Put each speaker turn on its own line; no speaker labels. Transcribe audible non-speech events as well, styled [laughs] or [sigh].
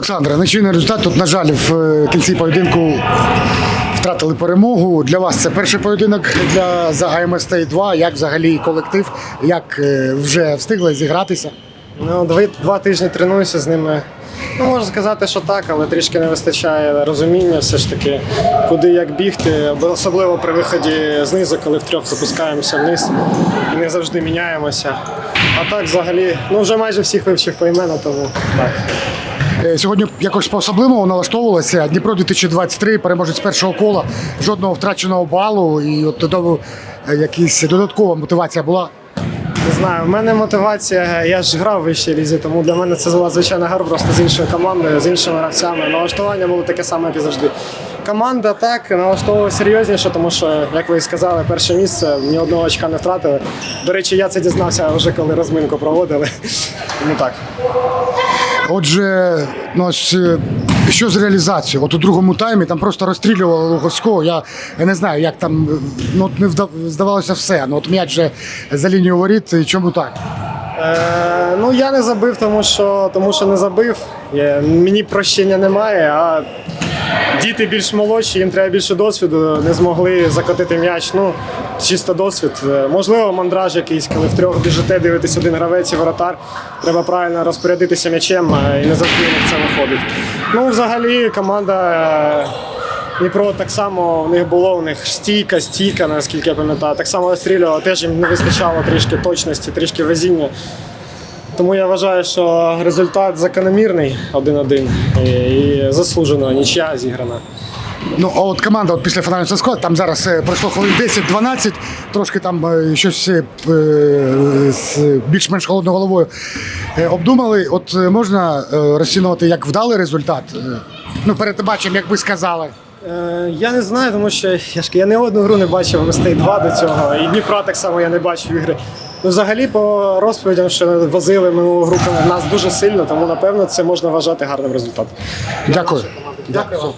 Олександре, нечийний результат. Тут, на жаль, в е, кінці поєдинку втратили перемогу. Для вас це перший поєдинок для за АМСТ 2. Як взагалі колектив, як е, вже встигли зігратися?
Ну, два, два тижні тренуюся з ними. Ну, можна сказати, що так, але трішки не вистачає розуміння все ж таки, куди як бігти, особливо при виході знизу, коли втрьох запускаємося вниз і не завжди міняємося. А так взагалі, ну вже майже всіх вивчив поіменно, тому так.
Е, Сьогодні якось по-особливому налаштовувалося. Дніпро 2023, переможець першого кола, жодного втраченого балу. І от додому е, якась додаткова мотивація була.
Не знаю, в мене мотивація, я ж грав в вищій лізі, тому для мене це була звичайна гра просто з іншою командою, з іншими гравцями. Налаштування було таке саме, як і завжди. Команда так налаштовувала серйозніше, тому що, як ви і сказали, перше місце ні одного очка не втратили. До речі, я це дізнався вже коли розминку проводили. [laughs] Тому так.
Отже, ну, ось, е, що з реалізацією? От у другому таймі там просто розстрілювали Луговського. Я, я не знаю, як там ну, от не вда- здавалося все. Ну, от м'яч же за лінію воріт. Чому так?
Е, ну я не забив, тому що, тому що не забив. Я, мені прощення немає, а діти більш молодші, їм треба більше досвіду, не змогли закотити м'яч. Ну, чисто досвід. Е, Можливо, мандраж якийсь, коли втрьох біжите, дивитесь один гравець і воротар. Треба правильно розпорядитися м'ячем і не завжди в це виходить. Ну, взагалі, команда. е, Дніпро так само в них було, у них стійка, стійка, наскільки я пам'ятаю. Так само розстрілювало, теж їм не вистачало трішки точності, трішки везіння. Тому я вважаю, що результат закономірний 1-1 і, заслужено нічия зіграна.
Ну, а от команда от після фінального складу, там зараз е, пройшло хвилин 10-12, трошки там е, щось е, е, з більш-менш холодною головою е, обдумали. От е, можна е, розцінувати як вдалий результат? Е, Ну, перед матчем, як би сказали.
Е, я не знаю, тому що я, ж, я не одну гру не бачив Мистей 2 до цього. І Дніпра так само я не бачив ігри. Ну, взагалі, по розповідям, що возили минулу групу нас дуже сильно, тому напевно це можна вважати гарним результатом.
Дякую.
Дякую вам.